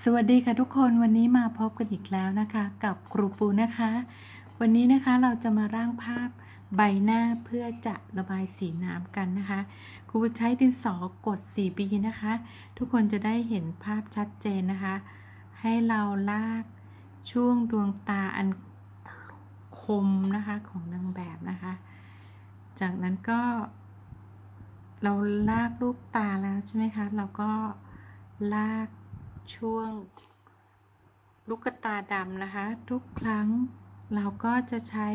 สวัสดีค่ะทุกคนวันนี้มาพบกันอีกแล้วนะคะ กับครูปูนะคะ วันนี้นะคะเราจะมาร่างภาพใบหน้าเพื่อจะระบายสีน้ำกันนะคะ ครูใช้ดินสอกด 4B นะคะ ทุกคนจะได้เห็นภาพชัดเจนนะคะ ให้เราลากช่วงดวงตาอันคมนะคะของนางแบบนะคะ จากนั้นก็ เราลากลูกตาแล้วใช่ไหมคะเราก็ลาก ช่วงลูกตาดำนะคะ ทุกครั้งเราก็จะใช้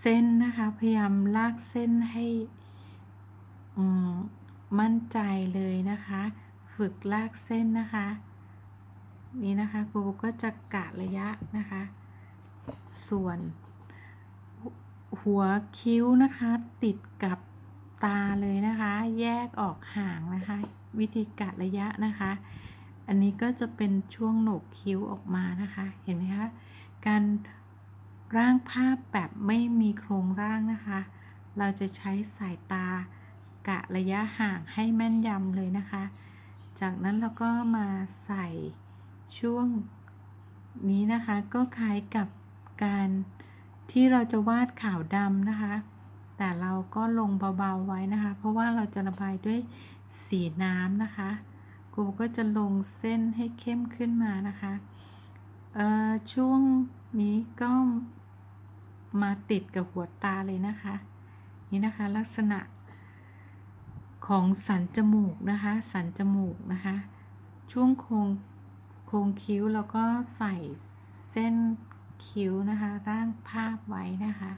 เส้นนะคะ พยายามลากเส้นให้มมั่นใจเลยนะคะ ฝึกลากเส้นนะคะ นี่นะคะครูก็จะกะระยะนะคะ ส่วนหัวคิ้วนะคะ ติดกับ ตาเลยนะคะ แยกออกห่างนะคะ วิธีกะระยะนะคะ อันนี้ก็จะเป็นช่วงโหนกคิ้วออกมานะคะ เห็นไหมคะ การร่างภาพแบบไม่มีโครงร่างนะคะ เราจะใช้สายตากะระยะห่างให้แม่นยำเลยนะคะ จากนั้นเราก็มาใส่ช่วงนี้นะคะ ก็คล้ายกับการที่เราจะวาดขาวดำนะคะ แต่เราก็ลงเบาๆไว้นะคะ เพราะว่าเราจะระบายด้วยสีน้ำนะคะครูก็จะลงเส้นให้เข้มขึ้นมานะคะเอ่อช่วงนี้ก็มาติดกับหัวตาเลยนะคะ นี่นะคะลักษณะของสันจมูกนะคะ สันจมูกนะคะ ช่วงโครงโครงคิ้วแล้วก็ใส่เส้นคิ้วนะคะ ร่างภาพไว้นะคะ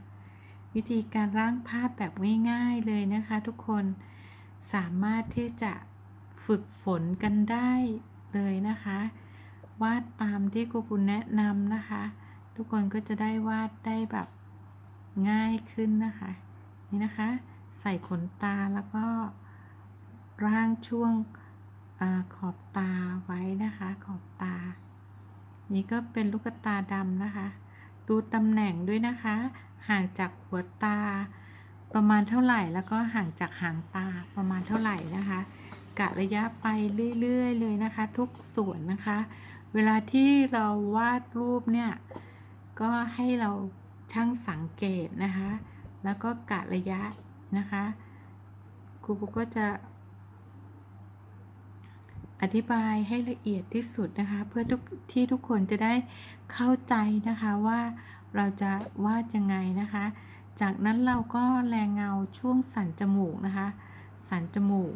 วิธีการร่างภาพแบบง่ายๆเลยนะคะทุกคนสามารถที่จะฝึกฝนกันได้เลยนะคะ วาดตามที่ครูปุณแนะนำนะคะ ทุกคนก็จะได้วาดได้แบบง่ายขึ้นนะคะ นี่นะคะ ใส่ขนตาแล้วก็ร่างช่วงอขอบตาไว้นะคะ ขอบตา นี่ก็เป็นลูกตาดำนะคะ ดูตำแหน่งด้วยนะคะ ห่างจากหัวตา ประมาณเท่าไหร่แล้วก็ห่างจากหางตาประมาณเท่าไหร่นะคะ กะระยะไปเรื่อยๆเลยนะคะ ทุกส่วนนะคะ เวลาที่เราวาดรูปเนี่ย ก็ให้เราช่างสังเกตนะคะ แล้วก็กะระยะนะคะครูก็จะอธิบายให้ละเอียดที่สุดนะคะ เพื่อทุกที่ทุกคนจะได้เข้าใจนะคะว่า เราจะวาดยังไงนะคะ จากนั้นเราก็แรงเงาช่วงสันจมูกนะคะ สันจมูก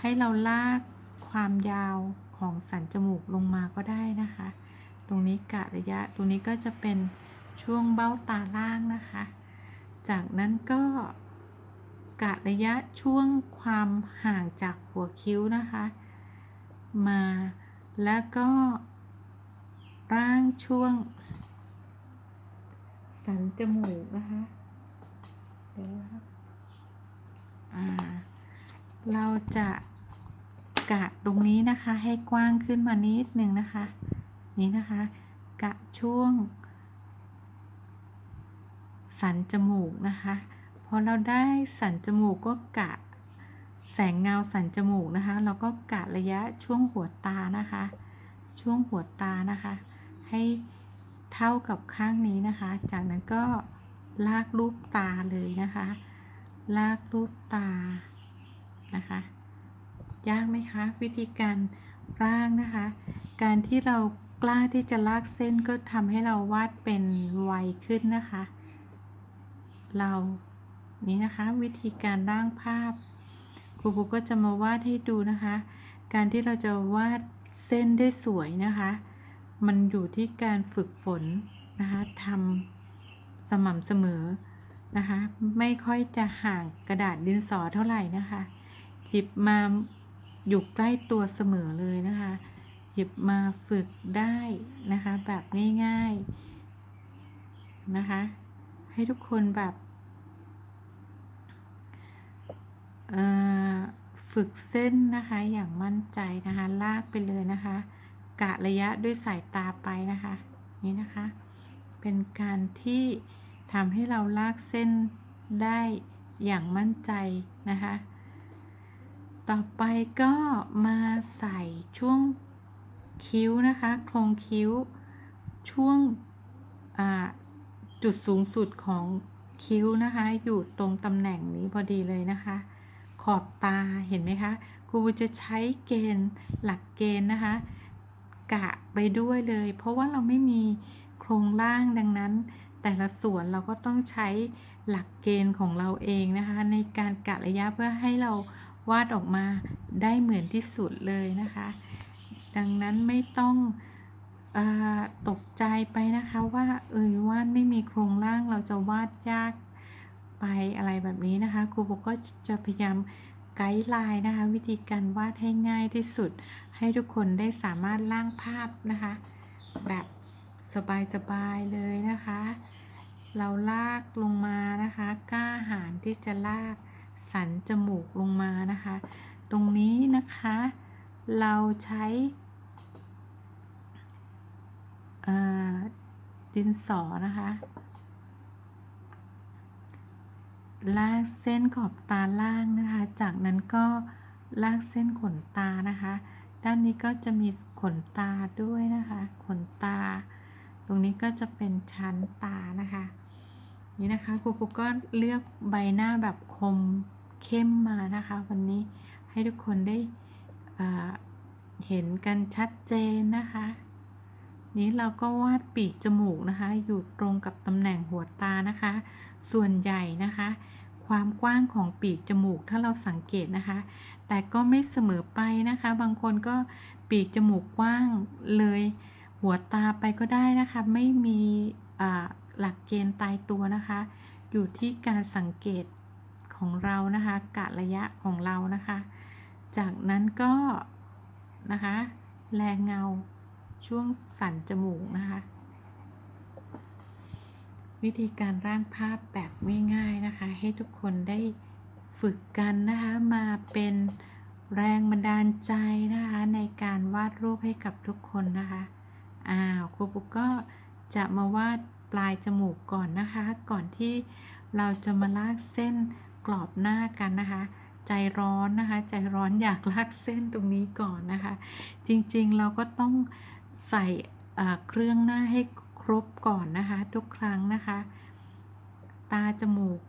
ให้เราลากความยาวของสันจมูกลงมาก็ได้นะคะ ตรงนี้กะระยะ ตรงนี้ก็จะเป็นช่วงเบ้าตาล่างนะคะ จากนั้นก็กะระยะช่วงความห่างจากหัวคิ้วนะคะ มาแล้วก็ร่างช่วง สันจมูกนะคะเดี๋ยวนะคะอ่า เราจะกะตรงนี้นะคะ ให้กว้างขึ้นมานิดหนึ่งนะคะ นี่นะคะ กะช่วง สันจมูกนะคะพอเราได้สันจมูกก็กะแสงเงาสันจมูกนะคะ เราก็กะระยะช่วงหัวตานะคะ ช่วงหัวตานะคะ ให้ เท่ากับข้างนี้นะคะ จากนั้นก็ลากรูปตาเลยนะคะ ลากรูปตานะคะ ยากไหมคะ วิธีการร่างนะคะ การที่เรากล้าที่จะลากเส้นก็ทำให้เราวาดเป็นไวขึ้นนะคะ เรานี่นะคะวิธีการร่างภาพครูปูก็จะมาวาดให้ดูนะคะ การที่เราจะวาดเส้นได้สวยนะคะ มันอยู่ที่การฝึกฝนนะคะทำสม่ำเสมอนะคะ ไม่ค่อยจะห่างกระดาษดินสอเท่าไหร่นะคะหยิบมาอยู่ใกล้ตัวเสมอเลยนะคะ หยิบมาฝึกได้นะคะ แบบง่าย ๆนะคะ ให้ทุกคนแบบฝึกเส้นนะคะอย่างมั่นใจนะคะ ลากไปเลยนะคะ กะระยะด้วยสายตาไปนะคะ นี่นะคะ เป็นการที่ทำให้เราลากเส้นได้อย่างมั่นใจนะคะ ต่อไปก็มาใส่ช่วงคิ้วนะคะโครงคิ้ว ช่วงจุดสูงสุดของคิ้วนะคะ อยู่ตรงตำแหน่งนี้พอดีเลยนะคะ ขอบตาเห็นไหมคะครูจะใช้เกณฑ์หลักเกณฑ์นะคะ กะไปด้วยเลย เพราะว่าเราไม่มีโครงร่างดังนั้น แต่ละส่วนเราก็ต้องใช้หลักเกณฑ์ของเราเองนะคะ ในการกะระยะเพื่อให้เราวาดออกมาได้เหมือนที่สุดเลยนะคะ ดังนั้นไม่ต้องอตกใจไปนะคะว่าเออวาดไม่มีโครงร่างเราจะวาดยากไปอะไรแบบนี้นะคะครูโบก็จะพยายาม ไกด์ไลน์นะคะ วิธีการวาดให้ง่ายที่สุด ให้ทุกคนได้สามารถร่างภาพนะคะ แบบสบายๆเลยนะคะ เราลากลงมานะคะกล้าหาญที่จะลากสันจมูกลงมานะคะ ตรงนี้นะคะ เราใช้ดินสอนะคะ ลากเส้นขอบตาล่างนะคะ จากนั้นก็ลากเส้นขนตานะคะ ด้านนี้ก็จะมีขนตาด้วยนะคะ ขนตา ตรงนี้ก็จะเป็นชั้นตานะคะ นี่นะคะครูครูก็เลือกใบหน้าแบบคมเข้มมานะคะ วันนี้ให้ทุกคนได้เห็นกันชัดเจนนะคะ นี้เราก็วาดปีกจมูกนะคะ อยู่ตรงกับตำแหน่งหัวตานะคะ ส่วนใหญ่นะคะ ความกว้างของปีกจมูกถ้าเราสังเกตนะคะ แต่ก็ไม่เสมอไปนะคะ บางคนก็ปีกจมูกกว้างเลย หัวตาไปก็ได้นะคะ ไม่มีหลักเกณฑ์ตายตัวนะคะ อยู่ที่การสังเกตของเรานะคะกะระยะของเรานะคะ จากนั้นก็นะคะ แรงเงาช่วงสันจมูกนะคะ วิธีการร่างภาพแบบง่ายๆนะคะ ให้ทุกคนได้ฝึกกันนะคะมาเป็นแรงบันดาลใจนะคะในการวาดรูปให้กับทุกคนนะคะอ้าวครูปุ๊กก็จะมาวาดปลายจมูกก่อนนะคะ ก่อนที่เราจะมาลากเส้นกรอบหน้ากันนะคะ ใจร้อนนะคะ ใจร้อนอยากลากเส้นตรงนี้ก่อนนะคะ จริงๆเราก็ต้องใส่เอ่อเครื่องหน้าให้ ครบก่อนนะคะ ทุกครั้งนะคะ ตาจมูก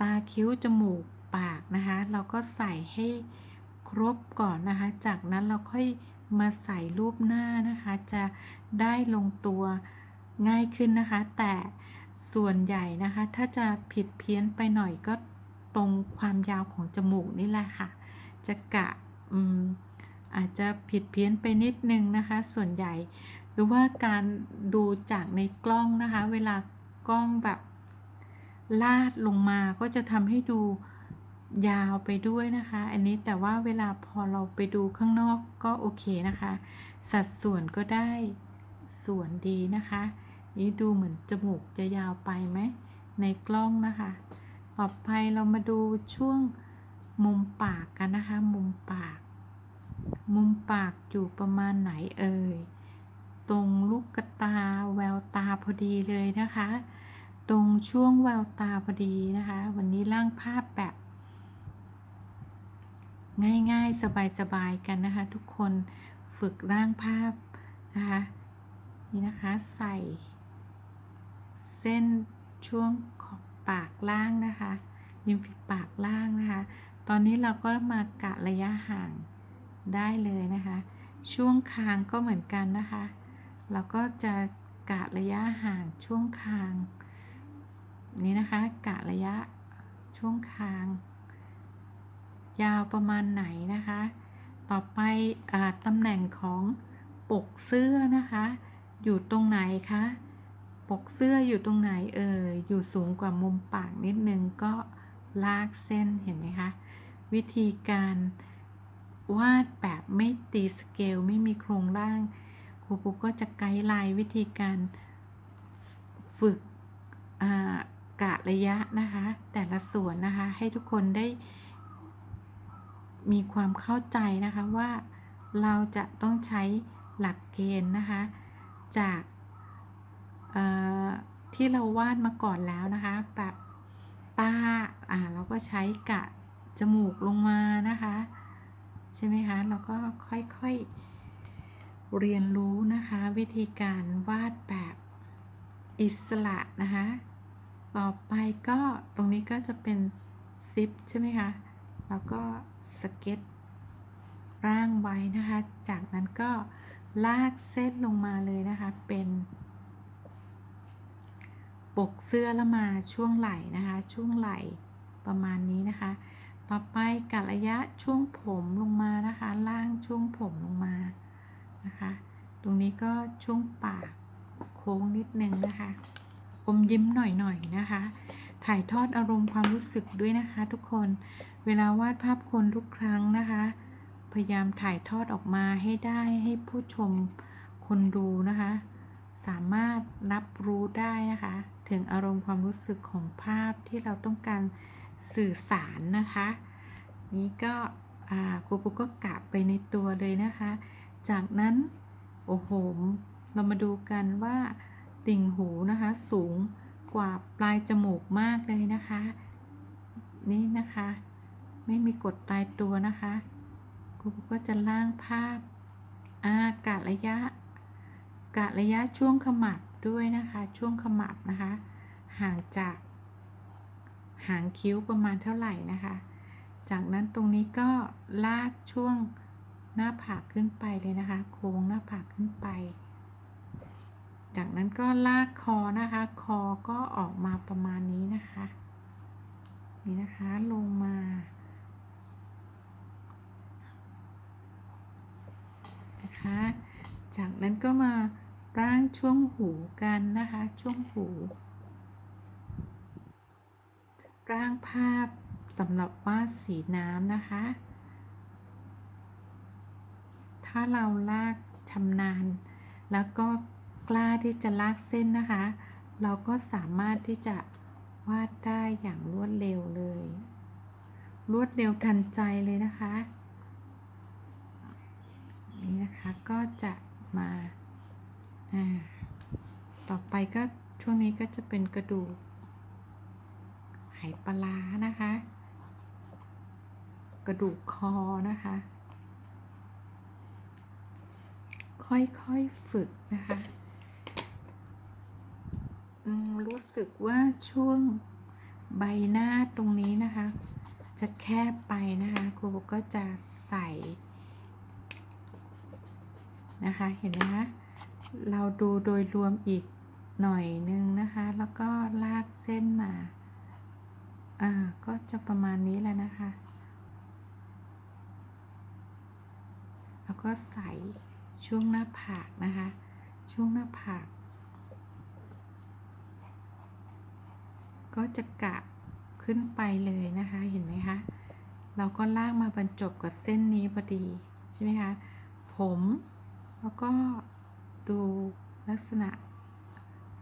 ตาคิ้วจมูกปากนะคะ เราก็ใส่ให้ครบก่อนนะคะ จากนั้นเราค่อยมาใส่รูปหน้านะคะ จะได้ลงตัวง่ายขึ้นนะคะ แต่ส่วนใหญ่นะคะ ถ้าจะผิดเพี้ยนไปหน่อยก็ตรงความยาวของจมูกนี่แหละค่ะ จะกะออาจจะผิดเพี้ยนไปนิดนึงนะคะ ส่วนใหญ่ รือว่าการดูจากในกล้องนะคะ เวลากล้องแบบลาดลงมาก็จะทำให้ดูยาวไปด้วยนะคะ อันนี้แต่ว่าเวลาพอเราไปดูข้างนอกก็โอเคนะคะ สัดส่วนก็ได้ส่วนดีนะคะ นี่ดูเหมือนจมูกจะยาวไปไหมในกล้องนะคะ ต่อไปเรามาดูช่วงมุมปากกันนะคะ มุมปาก มุมปากอยู่ประมาณไหนเอ่ย ตรงลูกตาแววตาพอดีเลยนะคะ ตรงช่วงแววตาพอดีนะคะ วันนี้ร่างภาพแบบ ง่ายๆ สบายๆกันนะคะ ทุกคนฝึกร่างภาพนะคะนี่นะคะใส่ เส้นช่วงขอบปากล่างนะคะริมฝีปากล่างนะคะ ตอนนี้เราก็มากะระยะห่างได้เลยนะคะ ช่วงคางก็เหมือนกันนะคะ เราก็จะกะระยะห่างช่วงคาง นี่นะคะ กะระยะช่วงคาง ยาวประมาณไหนนะคะ ต่อไปอตำแหน่งของปกเสื้อนะคะ อยู่ตรงไหนคะปกเสื้ออยู่ตรงไหนเอ่ยอยู่สูงกว่ามุมปากนิดนึงก็ลากเส้นเห็นไหมคะ วิธีการวาดแบบไม่ตีสเกล ไม่มีโครงร่าง ครูปุ๊กก็จะไกด์ไลน์วิธีการฝึกกะระยะนะคะ แต่ละส่วนนะคะ ให้ทุกคนได้มีความเข้าใจนะคะว่าเราจะต้องใช้หลักเกณฑ์นะคะ จากที่เราวาดมาก่อนแล้วนะคะแบบตาอ่าเราก็ใช้กะจมูกลงมานะคะ ใช่ไหมคะ เราก็ค่อยๆ เรียนรู้นะคะวิธีการวาดแบบอิสระนะคะ ต่อไปก็ตรงนี้ก็จะเป็นซิปใช่ไหมคะ แล้วก็สเก็ตร่างไว้นะคะ จากนั้นก็ลากเส้นลงมาเลยนะคะ เป็นปกเสื้อแล้วมาช่วงไหล่นะคะ ช่วงไหล่ประมาณนี้นะคะ ต่อไปกัดระยะช่วงผมลงมานะคะ ล่างช่วงผมลงมา นะคะ ตรงนี้ก็ช่วงปากโค้งนิดนึงนะคะอมยิ้มหน่อยๆนนะคะ ถ่ายทอดอารมณ์ความรู้สึกด้วยนะคะทุกคน เวลาวาดภาพคนทุกครั้งนะคะ พยายามถ่ายทอดออกมาให้ได้ให้ผู้ชมคนดูนะคะ สามารถรับรู้ได้นะคะ ถึงอารมณ์ความรู้สึกของภาพที่เราต้องการสื่อสารนะคะ นี้ก็ครูปุ๊กก็กะไปในตัวเลยนะคะ จากนั้น โอ้โห เรามาดูกันว่าติ่งหูนะคะ สูงกว่าปลายจมูกมากเลยนะคะ นี่นะคะ ไม่มีกดตายตัวนะคะครูกก็จะล่างภาพอากาศระยะ กะระยะช่วงขมับด้วยนะคะ ช่วงขมับนะคะ ห่างจาก หางคิ้วประมาณเท่าไหร่นะคะ จากนั้นตรงนี้ก็ลากช่วง หน้าผากขึ้นไปเลยนะคะ โค้งหน้าผากขึ้นไป จากนั้นก็ลากคอนะคะ คอก็ออกมาประมาณนี้นะคะ นี่นะคะลงมา นะคะ จากนั้นก็มาร่างช่วงหูกันนะคะ ช่วงหูร่างภาพสำหรับวาดสีน้ำนะคะ ถ้าเราลากชำนาญ แล้วก็กล้าที่จะลากเส้นนะคะ เราก็สามารถที่จะวาดได้อย่างรวดเร็วเลย รวดเร็วทันใจเลยนะคะ นี่นะคะก็จะมาอ่าต่อไปก็ช่วงนี้ก็จะเป็นกระดูกไหปลานะคะ กระดูกคอนะคะ ค่อยๆฝึกนะคะอืมรู้สึกว่าช่วงใบหน้าตรงนี้นะคะ จะแคบไปนะคะครูก็จะใส่นะคะ เห็นไหมคะเราดูโดยรวมอีกหน่อยนึงนะคะ แล้วก็ลากเส้นมา อ่า ก็จะประมาณนี้แหละนะคะ แล้วก็ใส่ ช่วงหน้าผากนะคะ ช่วงหน้าผาก ก็จะกะขึ้นไปเลยนะคะ เห็นไหมคะ เราก็ลากมาบรรจบกับเส้นนี้พอดี ใช่ไหมคะ ผม แล้วก็ดูลักษณะ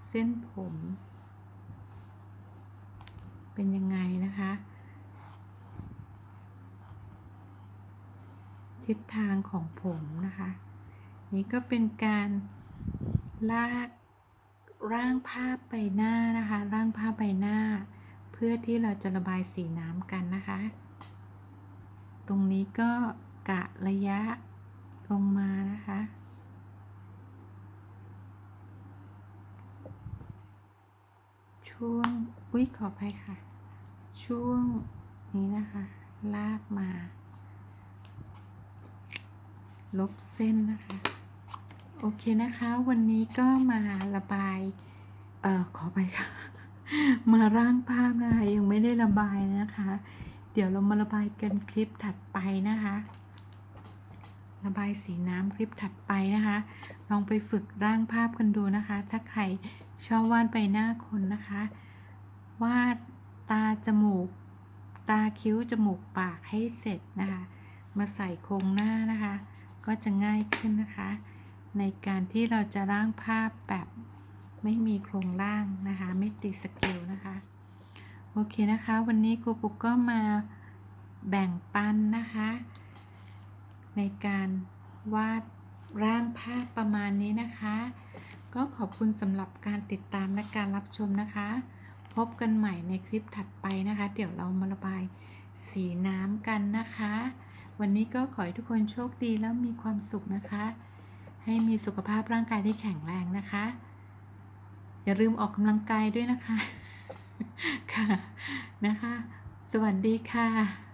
เส้นผม เป็นยังไงนะคะ ทิศทางของผมนะคะ นี่ก็เป็นการลากร่างภาพใบหน้านะคะ ร่างภาพใบหน้า เพื่อที่เราจะระบายสีน้ำกันนะคะ ตรงนี้ก็กะระยะลงมานะคะ ช่วง อุ้ยขออภัยค่ะ ช่วงนี้นะคะ ลากมา ลบเส้นนะคะ โอเคนะคะ วันนี้ก็มาระบาย เอ่อ ขอไปค่ะ มาร่างภาพนะคะ ยังไม่ได้ระบายนะคะ เดี๋ยวเรามาระบายกันคลิปถัดไปนะคะ ระบายสีน้ำคลิปถัดไปนะคะ ลองไปฝึกร่างภาพกันดูนะคะ ถ้าใครชอบวาดใบหน้าคนนะคะ วาดตาจมูก ตาคิ้วจมูกปากให้เสร็จนะคะ มาใส่โครงหน้านะคะ ก็จะง่ายขึ้นนะคะ ในการที่เราจะร่างภาพแบบไม่มีโครงร่างนะคะ ไม่ติดสเกลนะคะ โอเคนะคะ วันนี้ครูปุกก็มาแบ่งปันนะคะ ในการวาดร่างภาพประมาณนี้นะคะ ก็ขอบคุณสำหรับการติดตามและการรับชมนะคะ พบกันใหม่ในคลิปถัดไปนะคะ เดี๋ยวเรามาระบายสีน้ำกันนะคะ วันนี้ก็ขอให้ทุกคนโชคดีแล้วมีความสุขนะคะ ให้มีสุขภาพร่างกายที่แข็งแรงนะคะ อย่าลืมออกกำลังกายด้วยนะคะ ค่ะนะคะ สวัสดีค่ะ